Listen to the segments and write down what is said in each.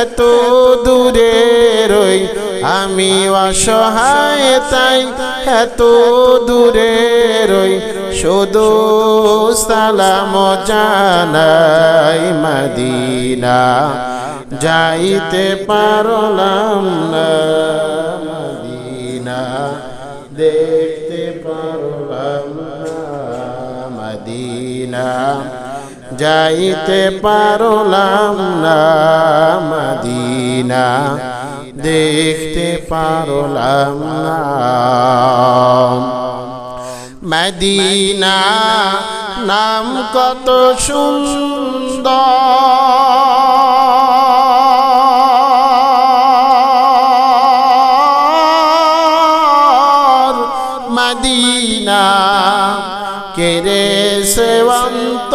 এত দূরে রই, আমি অসহায় তাই এত দূরে রই, শুধু সালাম জানাই মদিনা, যাইতে পারলাম না মদিনা, দেখতে পারলাম না মদিনা। যাইতে পারলাম না মদিনা দেখতে পারলাম না। মদিনা নাম কত সুন্দর। মদিনা কেরে সেবন্ত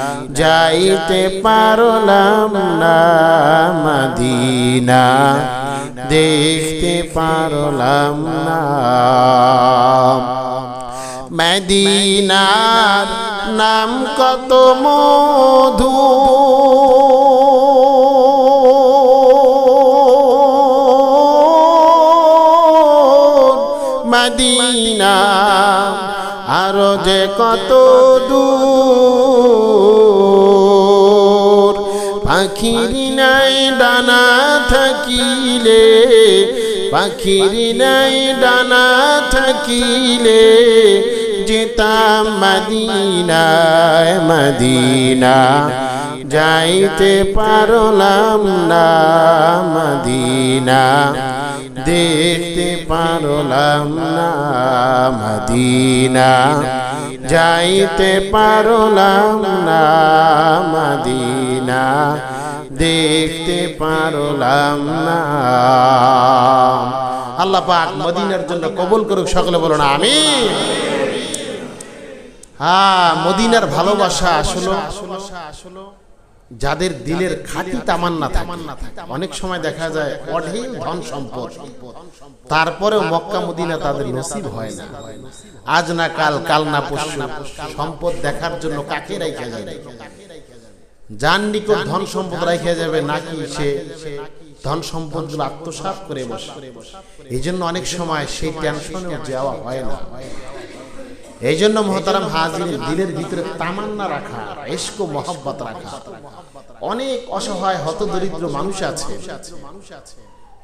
যাইতে পারলাম না মদিনা, দেখতে পারলাম না। মদিনার নাম কত মধু। মদিনা আরও যে কত দূর। পাখির নাই ডানা থাকিলে, পাখির নাই ডানা থাকিলে, যেতাম মদিনায় মদিনা, যাইতে পারলাম না মদিনা, দেখতে পারলাম না মদিনা, যাইতে পারলাম না মদিনা। দেখতে পারলাম না। আল্লাহ পাক মদিনার জন্য কবুল করুক, সকলে বলো না আমি হ্যাঁ মদিনার ভালোবাসা আসলো। যাদের দিলের খাঁটি তামান্না তামান্না অনেক সময় দেখা যায় অঢেল ধন সম্পদ। তারপরেও মক্কা, মদিনা তাদের নসিব হয় না। আজ না কাল কাল না পরশু। সম্পদ দেখার জন্য কাকে রেখে যাবে যার নিকট ধন সম্পদ রেখে যাবে, নাকি সে ধন সম্পদগুলো আত্মসাত করে বসে। এই জন্য অনেক সময় সেই টেনশনে যাওয়া হয় না। এই জন্য মহতারাম হাজির দিলের ভিতরে তামান্না রাখা এস্ক মহব্বত রাখা। অনেক অসহায়, হতদরিদ্র মানুষ আছে।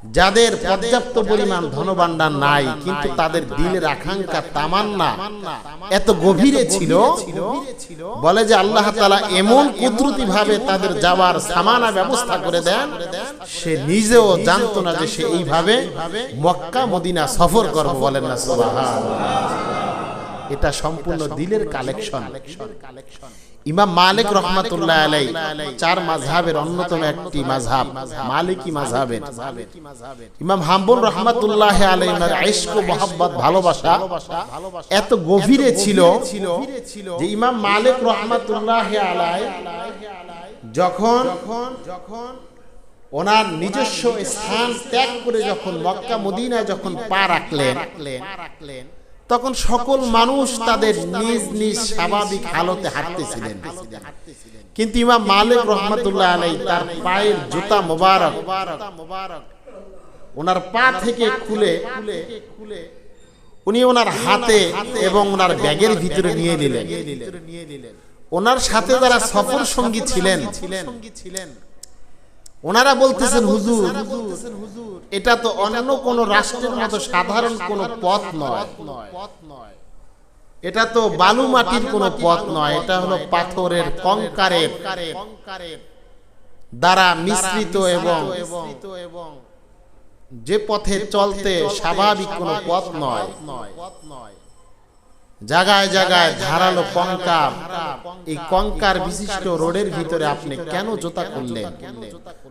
যাদের পর্যাপ্ত পরিমাণ ধনভাণ্ডার নাই কিন্তু তাদের দিলের আকাঙ্ক্ষা তামান্না। এত গভীরে ছিল বলে যে আল্লাহ তালা এমন কুদরতি ভাবে তাদের যাওয়ার সামানা ব্যবস্থা করে দেন। সে নিজেও জানতো না যে সে এইভাবে মক্কা মদিনা সফর করব বলেন না এটা সম্পূর্ণ দিলের কালেকশন ইমাম মালিক রহমাতুল্লাহ আলাই চার মাঝহাবের অন্যতম একটি মাঝহাব মালিকি মাঝহাবের ইমাম হাম্বুল রহমাতুল্লাহ আলাই ওনার ইশক মোহাব্বত ভালোবাসা এত গভীরে ছিল যে ইমাম মালিক রহমাতুল্লাহ আলাই যখন যখন ওনার নিজস্ব স্থান ত্যাগ করে যখন মক্কা মদিনায় যখন পা রাখলেন তখন সকল মানুষ তাদের নিজ নিজ স্বাভাবিক হালতে হাঁটতেছিলেন। কিন্তু ইমাম মালিক রহমতুল্লাহ আলাই তার পায়ের জুতা মোবারক, ওনার পা থেকে খুলে উনি ওনার হাতে এবং ওনার ব্যাগের ভিতরে নিয়ে নিলেন। ওনার সাথে যারা সফর সঙ্গী ছিলেন ওনারা বলতেছেন হুজুর এটা তো অন্য কোন রাষ্ট্রের মতো সাধারণ কোন পথ নয়। এটা তো বালু মাটির কোন পথ নয় এটা হলো পাথরের কঙ্কারের দ্বারা মিশ্রিত এবং যে পথে চলতে স্বাভাবিক কোন পথ নয়। জায়গায় জায়গায় ধারালো কঙ্কার এই কঙ্কার বিশিষ্ট রোডের ভিতরে আপনি কেন জোতা করলেন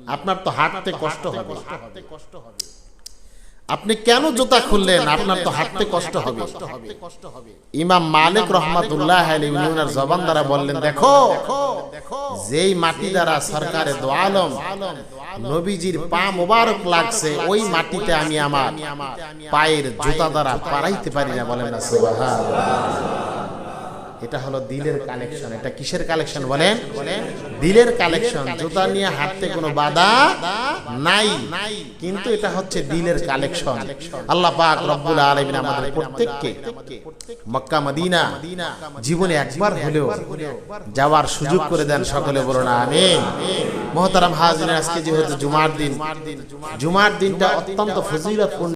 আপনার তো হাঁটতে কষ্ট হবে। আপনি কেন জুতা খুললেন? আপনার তো হাঁটতে কষ্ট হবে। ইমাম মালিক রহমাতুল্লাহ ইউনিয়নের জবান দ্বারা বললেন দেখো যেই মাটি দ্বারা সরকারে দো আলম নবীজির পা মোবারক লাগছে ওই মাটিতে আমি আমার পায়ের জুতা দ্বারা পারাইতে পারি না বলেন না। সুবহানাল্লাহ। এটা হলো দিলের কালেকশন। এটা কিসের কালেকশন বলেন? দিলের কালেকশন। জুতা নিয়ে হাঁটতে কোনো বাধা নাই। কিন্তু এটা হচ্ছে দিলের কালেকশন। আল্লাহ পাক রব্বুল আলামিন আমাদের প্রত্যেককে মক্কা, মদিনা জীবনে একবার হলেও যাওয়ার সুযোগ করে দেন সকলে বলুন আমিন। মহতারাম হাজির আজকে যেহেতু জুমার দিন, জুমার দিনটা অত্যন্ত ফজিলতপূর্ণ